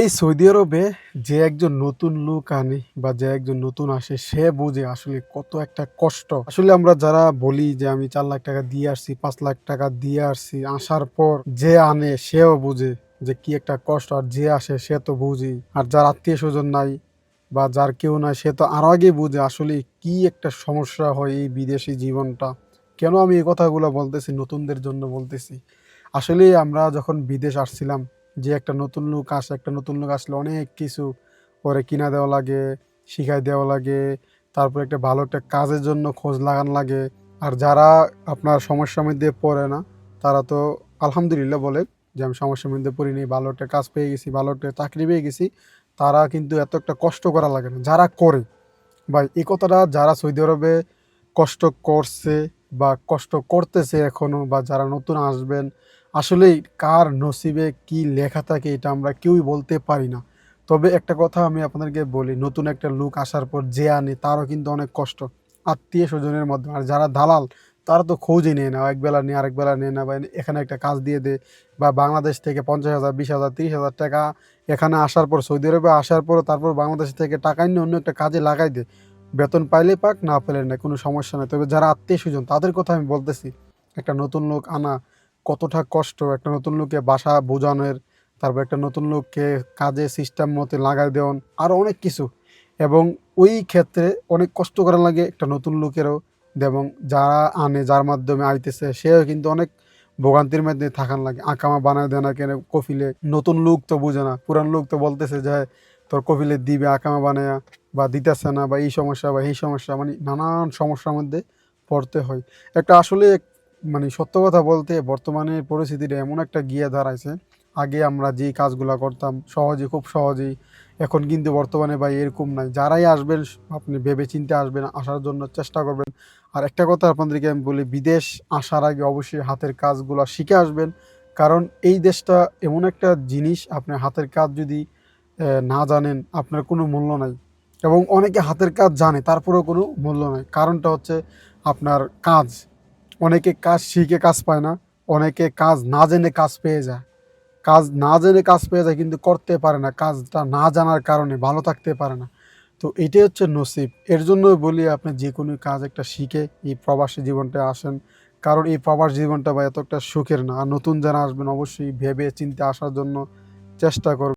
এই সৌদি আরবে যে একজন নতুন লোক আনে বা যে একজন নতুন আসে, সে বোঝে আসলে কত একটা কষ্ট। আসলে আমরা যারা বলি যে আমি চার লাখ টাকা দিয়ে আসছি, পাঁচ লাখ টাকা দিয়ে আসছি, আসার পর যে আনে, সেও বুঝে যে কি একটা কষ্ট। আর যে আসে, সে তো বুঝি। আর যার আত্মীয় স্বজন নাই বা যার কেউ নাই, সে তো আরও আগে বুঝে আসলে কি একটা সমস্যা হয় এই বিদেশি জীবনটা। কেন আমি এই কথাগুলো বলতেছি, নতুনদের জন্য বলতেছি? আসলে আমরা যখন বিদেশ আসছিলাম যে একটা নতুন লোক আসে, একটা নতুন লোক আসলে অনেক কিছু পরে কিনা দেওয়া লাগে, শিখাই দেওয়া লাগে, তারপর একটা ভালো একটা কাজের জন্য খোঁজ লাগান লাগে। আর যারা আপনার সমস্যার মধ্যে পড়ে না, তারা তো আলহামদুলিল্লাহ বলে যে আমি সমস্যার মধ্যে পড়িনি, ভালো একটা কাজ পেয়ে গেছি, ভালো একটা চাকরি পেয়ে গেছি, তারা কিন্তু এত একটা কষ্ট করা লাগে না। যারা করে, ভাই, এই কথাটা যারা সৌদি আরবে কষ্ট করছে বা কষ্ট করতেছে এখনও বা যারা নতুন আসবেন আসলে কার নসিবে কি লেখা থাকে এটা আমরা কেউই বলতে পারি না। তবে একটা কথা আমি আপনাদেরকে বলি, নতুন একটা লুক আসার পর যে আনে তারও কিন্তু অনেক কষ্ট। আত্মীয় স্বজনের মাধ্যমে আর যারা দালাল, তারা তো খোঁজই নেয় না, এক বেলা নিয়ে, আরেক বেলা নেয় না। বা এখানে একটা কাজ দিয়ে দে বা বাংলাদেশ থেকে পঞ্চাশ হাজার, বিশ হাজার, তিরিশ হাজার টাকা এখানে আসার পর, সৌদি আরবে আসার পর, তারপর বাংলাদেশ থেকে টাকা নিয়ে অন্য একটা কাজে লাগাই দে বেতন পাইলে পাক, না পেলে না, কোনো সমস্যা নেই। তবে যারা আত্মীয় স্বজন, তাদের কথা আমি বলতেছি, একটা নতুন লোক আনা কতটা কষ্ট একটা নতুন লোককে বাসা বোঝানোর, তারপর একটা নতুন লোককে কাজে সিস্টেম মতে লাগাই দেওয়ান আরও অনেক কিছু। এবং ওই ক্ষেত্রে অনেক কষ্ট করা লাগে একটা নতুন লোকেরও। এবং যারা আনে, যার মাধ্যমে আইতেছে, সেও কিন্তু অনেক ভোগান্তির মধ্যে থাকান লাগে। আকামা বানায় দেয় না কেন? কফিলে নতুন লোক তো বুঝে না। পুরান লোক তো বলতেছে যে, তোর কফিলে দিবে আকামা বানায়া বা দিতেছে না বা এই সমস্যা বা এই সমস্যা। মানে নানান সমস্যার মধ্যে পড়তে হয়। একটা আসলে মানে সত্য কথা বলতে বর্তমানে পরিস্থিতিটা এমন একটা গিয়ে দাঁড়াইছে। আগে আমরা যেই কাজগুলো করতাম, সহজে, খুব সহজেই। এখন কিন্তু বর্তমানে ভাই এরকম নাই। যারাই আসবেন, আপনি ভেবে চিন্তে আসবেন, আসার জন্য চেষ্টা করবেন। আর একটা কথা আপনাদেরকে আমি বলি, বিদেশ আসার আগে অবশ্যই হাতের কাজগুলো শিখে আসবেন। কারণ এই দেশটা এমন একটা জিনিস আপনার হাতের কাজ যদি না জানেন, আপনার কোনো মূল্য নাই। এবং অনেকে হাতের কাজ জানে, তারপরেও কোনো মূল্য নাই। কারণটা হচ্ছে আপনার কাজ। অনেকে কাজ শিখে কাজ পায় না, অনেকে কাজ না জেনে কাজ পেয়ে যায়। কাজ না জেনে কাজ পেয়ে যায় কিন্তু করতে পারে না, কাজটা না জানার কারণে ভালো থাকতে পারে না। তো এটাই হচ্ছে নসিব। এর জন্য বলি আপনি যে কোনো কাজ একটা শিখে এই প্রবাসী জীবনটা আসেন। কারণ এই প্রবাস জীবনটা বা এত একটা সুখের না। আর নতুন যারা আসবেন অবশ্যই ভেবে চিন্তে আসার জন্য চেষ্টা করবেন।